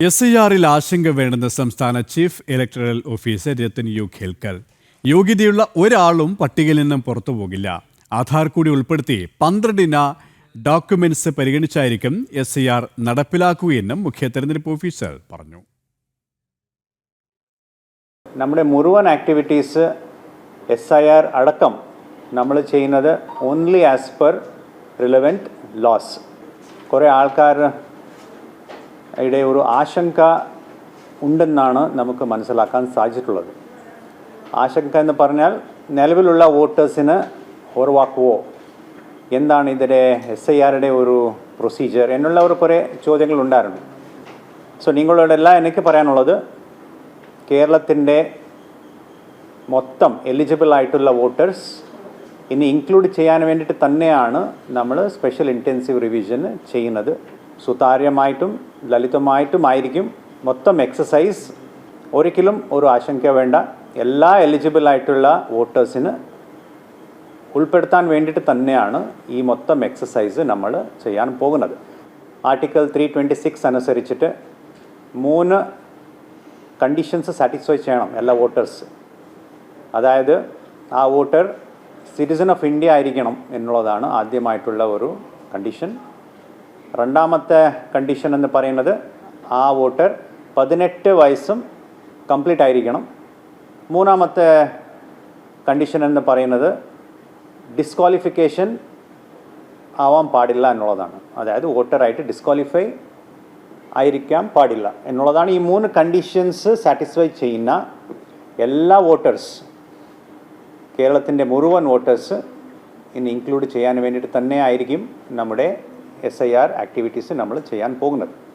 S I ആറിൽ ആശങ്ക വേണ്ടെന്ന് സംസ്ഥാന chief electoral officer Rathan U Kelkar. യോഗ്യതയുള്ള ഒരാളും പട്ടികയിൽ നിന്നും പുറത്തു പോകില്ല. ആധാർ കൂടി ഉൾപ്പെടുത്തി പന്ത്രണ്ടിന ഡോക്യുമെന്റ്സ് പരിഗണിച്ചായിരിക്കും എസ് ഐ ആർ നടപ്പിലാക്കുകയെന്നും മുഖ്യ തെരഞ്ഞെടുപ്പ് ഓഫീസർ പറഞ്ഞു. നമ്മുടെ മുഴുവൻ ആക്ടിവിറ്റീസ് എസ് ഐ ആർ അടക്കം നമ്മൾ ചെയ്യുന്നത് only as per relevant laws കുറേ ആൾക്കാരുടെ ഒരു ആശങ്ക ഉണ്ടെന്നാണ് നമുക്ക് മനസ്സിലാക്കാൻ സാധിച്ചിട്ടുള്ളത്. ആശങ്ക എന്ന് പറഞ്ഞാൽ നിലവിലുള്ള വോട്ടേഴ്സിന് ഉറവാക്കുവോ? എന്താണ് ഇതിന്റെ എസ് ഐ ആറുടെ ഒരു പ്രൊസീജിയർ എന്നുള്ള ഒരു കുറേ ചോദ്യങ്ങൾ ഉണ്ടായിരുന്നു സോ നിങ്ങളോടെല്ലാം എനിക്ക് പറയാനുള്ളത് കേരളത്തിന്റെ മൊത്തം എലിജിബിൾ ആയിട്ടുള്ള വോട്ടേഴ്സ് ഇനി ഇൻക്ലൂഡ് ചെയ്യാൻ വേണ്ടിയിട്ട് തന്നെയാണ് നമ്മൾ സ്പെഷ്യൽ ഇന്റൻസീവ് റിവിഷൻ ചെയ്യുന്നത്. സുതാര്യമായിട്ടും ലളിതമായിട്ടുമായിരിക്കും. മൊത്തം എക്സസൈസ് ഒരിക്കലും ഒരു ആശങ്ക വേണ്ട. എല്ലാ എലിജിബിൾ ആയിട്ടുള്ള വോട്ടേഴ്സിന് ഉൾപ്പെടുത്താൻ വേണ്ടിയിട്ട് തന്നെയാണ് ഈ മൊത്തം എക്സസൈസ് നമ്മൾ ചെയ്യാൻ പോകുന്നത്. ആർട്ടിക്കിൾ ത്രീ ട്വന്റി സിക്സ് അനുസരിച്ചിട്ട് മൂന്ന് കണ്ടീഷൻസ് സാറ്റിസ്ഫൈ ചെയ്യണം എല്ലാ വോട്ടേഴ്സ് അതായത് ആ വോട്ടർ സിറ്റിസൺ ഓഫ് ഇന്ത്യ ആയിരിക്കണം എന്നുള്ളതാണ് ആദ്യമായിട്ടുള്ള ഒരു കണ്ടീഷൻ രണ്ടാമത്തെ കണ്ടീഷൻ എന്ന് പറയുന്നത് ആ വോട്ടർ പതിനെട്ട് വയസ്സും കംപ്ലീറ്റ് ആയിരിക്കണം. മൂന്നാമത്തെ കണ്ടീഷൻ എന്ന് പറയുന്നത് ഡിസ്ക്വാളിഫിക്കേഷൻ ആവാൻ പാടില്ല എന്നുള്ളതാണ്. അതായത് വോട്ടറായിട്ട് ഡിസ്ക്വാളിഫൈ ആയിരിക്കാൻ പാടില്ല എന്നുള്ളതാണ് ഈ മൂന്ന് കണ്ടീഷൻസ് സാറ്റിസ്ഫൈ ചെയ്യുന്ന എല്ലാ വോട്ടേഴ്സ് കേരളത്തിന്റെ മുഴുവൻ വോട്ടേഴ്സ് ഇന്ന് ഇൻക്ലൂഡ് ചെയ്യാൻ വേണ്ടിയിട്ട് തന്നെ ആയിരിക്കും നമ്മുടെ എസ് ഐ ആർ ആക്ടിവിറ്റീസ് നമ്മൾ ചെയ്യാൻ പോകുന്നത്.